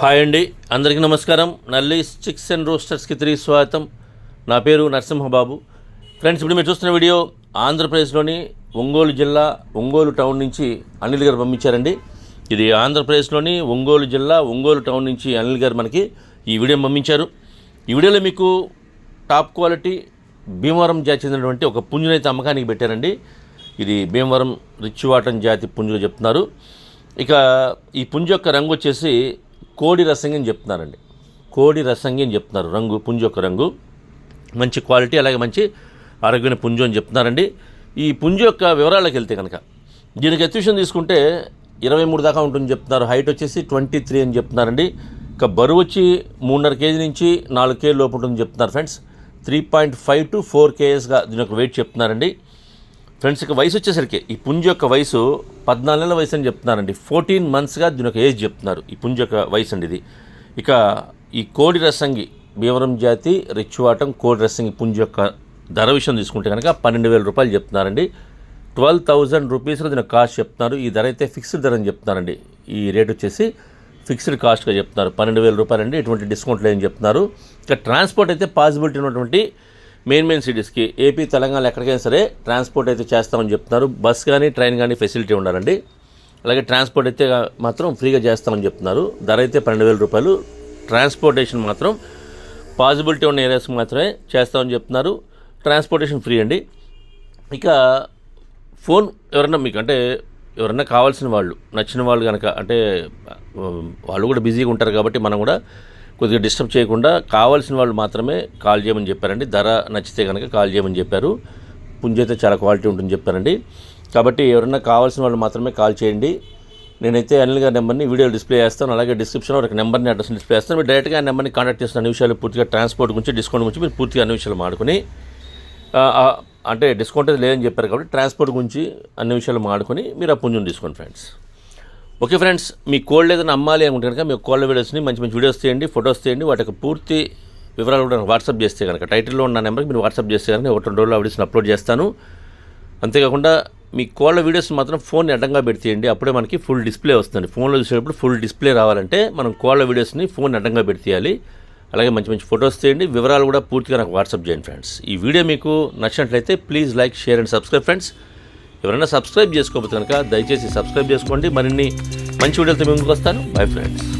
Hi అండి. అందరికీ నమస్కారం. నల్లి చిక్స్ అండ్ రోస్టర్స్కి తిరిగి స్వాగతం. నా పేరు నరసింహబాబు. ఫ్రెండ్స్ ఇప్పుడు మీరు చూస్తున్న వీడియో ఆంధ్రప్రదేశ్లోని ఒంగోలు జిల్లా ఒంగోలు టౌన్ నుంచి అనిల్ గారు పంపించారండి. ఇది ఆంధ్రప్రదేశ్లోని ఒంగోలు జిల్లా ఒంగోలు టౌన్ నుంచి అనిల్ గారు మనకి ఈ వీడియో పంపించారు. ఈ వీడియోలో మీకు టాప్ క్వాలిటీ భీమవరం జాతి చెందినటువంటి ఒక పుంజునైతే అమ్మకానికి పెట్టారండి. ఇది భీమవరం రిచ్చివాటం జాతి పుంజుగా చెప్తున్నారు. ఇక ఈ పుంజు యొక్క రంగు వచ్చేసి కోడి రసంగి అని చెప్తున్నారండి. కోడి రసంగి అని చెప్తున్నారు. రంగు పుంజు యొక్క రంగు. మంచి క్వాలిటీ అలాగే మంచి ఆరోగ్యమైన పుంజు అని చెప్తున్నారండి. ఈ పుంజు యొక్క వివరాలకు వెళ్తే కనుక దీనికి ఎత్విషన్ తీసుకుంటే ఇరవై మూడు దాకా ఉంటుంది చెప్తున్నారు. హైట్ వచ్చేసి ట్వంటీ త్రీ అని చెప్తున్నారండి. ఇక బరువు వచ్చి మూడున్నర కేజీ నుంచి నాలుగు కేజీ లోపు ఉంటుందని చెప్తున్నారు friends. Three point five to four కేఎస్గా దీని యొక్క వెయిట్ చెప్తున్నారండి. ఫ్రెండ్స్ ఇక వయసు వచ్చేసరికి ఈ పుంజు యొక్క వయసు పద్నాలుగు నెలల వయసు అని చెప్తున్నారండి. ఫోర్టీన్ మంత్స్గా దీని యొక్క ఏజ్ చెప్తున్నారు. ఈ పుంజు యొక్క వయసు అండి ఇది. ఇక ఈ కోడి రసంగి భీమవరం జాతి రిచ్వాటం కోడి రసంగి పుంజ యొక్క ధర విషయం తీసుకుంటే కనుక పన్నెండు వేల రూపాయలు చెప్తున్నారండి. ట్వెల్వ్ థౌజండ్ రూపీస్లో దీని కాస్ట్ చెప్తున్నారు. ఈ ధర అయితే ఫిక్స్డ్ ధర అని చెప్తున్నారండి. ఈ రేట్ వచ్చేసి ఫిక్స్డ్ కాస్ట్గా చెప్తున్నారు. పన్నెండు వేల రూపాయలండి. ఎటువంటి డిస్కౌంట్ లేదని చెప్తున్నారు. ఇక ట్రాన్స్పోర్ట్ అయితే పాసిబిలిటీ ఉన్నటువంటి మెయిన్ మెయిన్ సిటీస్కి ఏపీ తెలంగాణ ఎక్కడికైనా సరే ట్రాన్స్పోర్ట్ అయితే చేస్తామని చెప్తున్నారు. బస్ కానీ ట్రైన్ కానీ ఫెసిలిటీ ఉండాలండి. అలాగే ట్రాన్స్పోర్ట్ అయితే మాత్రం ఫ్రీగా చేస్తామని చెప్తున్నారు. ధర అయితే పన్నెండు వేల రూపాయలు. ట్రాన్స్పోర్టేషన్ మాత్రం పాసిబిలిటీ ఉన్న ఏరియాస్కి మాత్రమే చేస్తామని చెప్తున్నారు. ట్రాన్స్పోర్టేషన్ ఫ్రీ అండి. ఇక ఫోన్ ఎవరన్నా మీకు అంటే ఎవరన్నా కావాల్సిన వాళ్ళు నచ్చిన వాళ్ళు కనుక అంటే వాళ్ళు కూడా బిజీగా ఉంటారు కాబట్టి మనం కూడా కొద్దిగా డిస్టర్బ్ చేయకుండా కావాల్సిన వాళ్ళు మాత్రమే కాల్ చేయమని చెప్పారండి. ధర నచ్చితే కనుక కాల్ చేయమని చెప్పారు. పుంజ అయితే చాలా క్వాలిటీ ఉంటుందని చెప్పారండి. కాబట్టి ఎవరన్నా కావాల్సిన వాళ్ళు మాత్రమే కాల్ చేయండి. నేనైతే అనిల్ గారి నెంబర్ని వీడియో డిస్ప్లే చేస్తాను. అలాగే డిస్క్రిప్షన్లో ఒక నెంబర్ని అడ్రస్ డిస్ప్లే చేస్తాను. మీరు డైరెక్ట్గా ఆ నెంబర్ని కాంటాక్ట్ చేసిన అన్ని విషయాలు పూర్తిగా ట్రాన్స్పోర్ట్ గురించి డిస్కౌంట్ గురించి మీరు పూర్తిగా అన్ని విషయాలు మాడుకొని అంటే డిస్కౌంట్ అయితే లేదని చెప్పారు కాబట్టి ట్రాన్స్పోర్ట్ గురించి అన్ని విషయాలు మాడుకొని మీరు ఆ పుంజుని తీసుకోండి ఫ్రెండ్స్. ఓకే ఫ్రెండ్స్ మీ కోల్డ్ ఏదైనా అమ్మాలి అనుకుంటే కనుక మీ కోల్డ్ వీడియోస్ని మంచి మంచి వీడియోస్ తీయండి ఫొటోస్ తీయండి వాటికి పూర్తి వివరాలు కూడా నాకు వాట్సాప్ చేస్తే కనుక. టైటిల్లో ఉన్న నెంబర్కి మీరు వాట్సాప్ చేస్తే కనుక ఒకటి రెండు రోజులు ఆ వీడియోస్ని అప్లోడ్ చేస్తాను. అంతేకాకుండా మీ కోళ్ళ వీడియోస్ మాత్రం ఫోన్ అడ్డంగా పెడితేయండి అప్పుడే మనకి ఫుల్ డిస్ప్లే వస్తుంది. ఫోన్లో చూసేటప్పుడు ఫుల్ డిస్ప్లే రావాలంటే మనం కోళ్ళ వీడియోస్ని ఫోన్ అడ్డంగా పెడితేయాలి. అలాగే మంచి మంచి ఫొటోస్ తీయండి వివరాలు కూడా పూర్తిగా నాకు వాట్సాప్ చేయండి ఫ్రెండ్స్. ఈ వీడియో మీకు నచ్చినట్లయితే please like share and subscribe friends. ఎవరైనా సబ్స్క్రైబ్ చేసుకోకపోతే కనుక దయచేసి సబ్స్క్రైబ్ చేసుకోండి. మరిన్ని మంచి వీడియోలతో మేము వస్తాను. Bye friends.